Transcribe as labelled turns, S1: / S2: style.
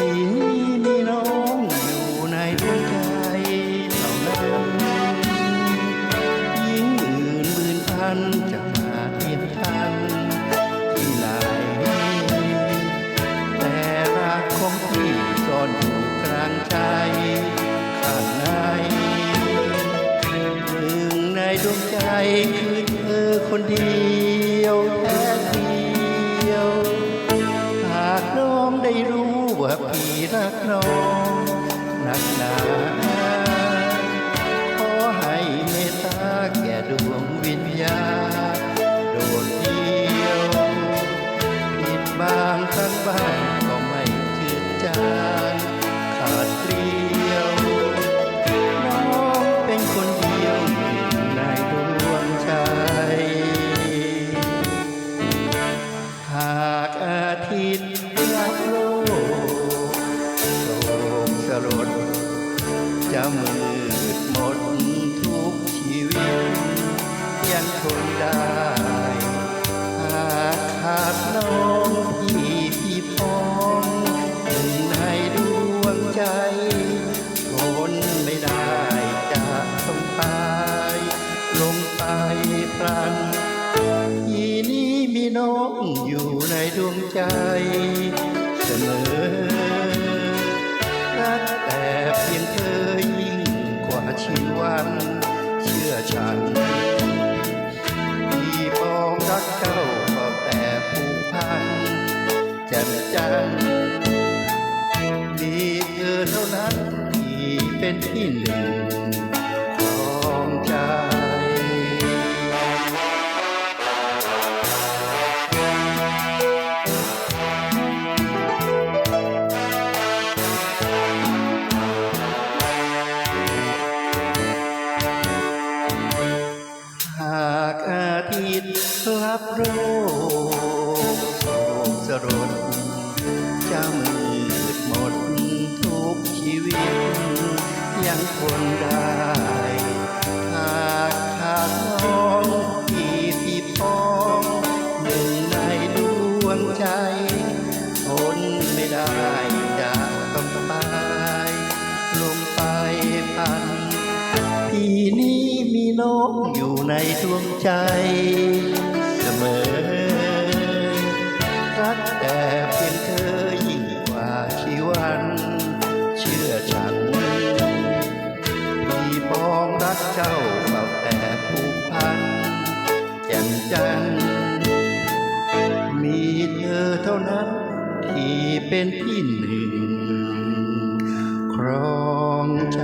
S1: นี้มีน้องอยู่ในหัวใจเท่านั้นยิ่งอื่นหมื่นพันจะมาเทียบทันที่ไหนแต่รักของพี่ซ่อนอยู่กลางใจข้าในถึงในดวงใจคือเธอคนเดียว วพี่รักน้องหนักหนาขอให้เมตตาแก่ดวงวิญญาณโดดเดียวผิดบางครั้งบ้างก็ไม่จืดจางขาดเกลียวน้องเป็นคนเดียวในดวงใจหากอาทิตย์ จะมืดหมดทุกชีวิต ยังทนได้หากขาดน้องพี่พี่พ้องหนึ่งในดวงใจทนไม่ได้จะต้องตายลงไปพลันทีนี้มีน้องอยู่ในดวงใจ ชีวันเชื่อฉันที่ปองรักเจ้าก็แต่ผูกพันแจ่มจันทร์มีเธอเท่านั้นที่เป็นที่หนึ่ง อาทิตรับโรคโศกสรดจะมืดหมดทุกชีวิต ยังทนได้หากขาดน้องที่พี่พ้องหนึ่งในดวงใจทนไม่ได้จะต้องตายลงไปพันพี่ น้องอยู่ในดวงใจเสมอ รักแต่เพียงเธอยิ่งกว่าชีวัน เชื่อฉันพี่มองรักเจ้าเฝ้าแต่ผูกพันแจ่มจัน มีเธอเท่านั้น ที่เป็นที่หนึ่ง ครองใจ